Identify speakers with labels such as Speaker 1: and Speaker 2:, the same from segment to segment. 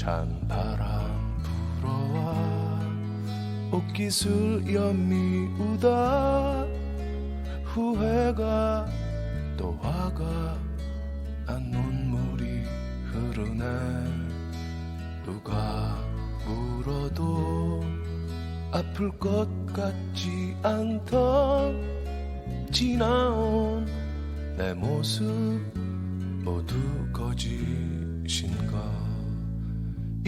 Speaker 1: 찬 바람 불어와 옷깃을 연미우다. 후회가 또 화가 난 눈물이 흐르네. 누가 물어도 아플 것 같지 않던 지나온 내 모습 모두 거짓인가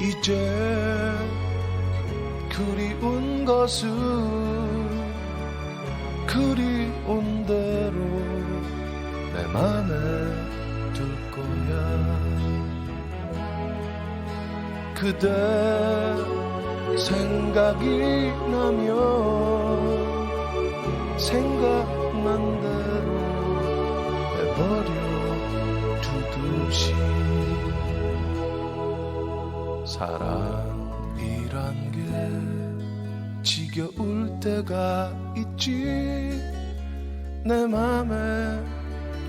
Speaker 1: 이제 그리운 것은 그리운 대로 내 맘에 둘 거야. 그대 생각이 나면 생각난 대로 내버려 두듯이 사랑이란 게 지겨울 때가 있지. 내 맘에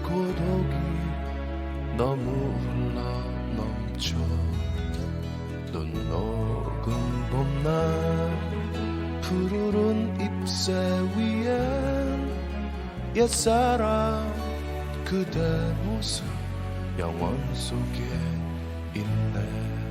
Speaker 1: 고독이 너무 흘러 넘쳐. 눈 녹은 봄날 푸르른 잎새 위엔 옛사랑 그대 모습 영원 속에 있네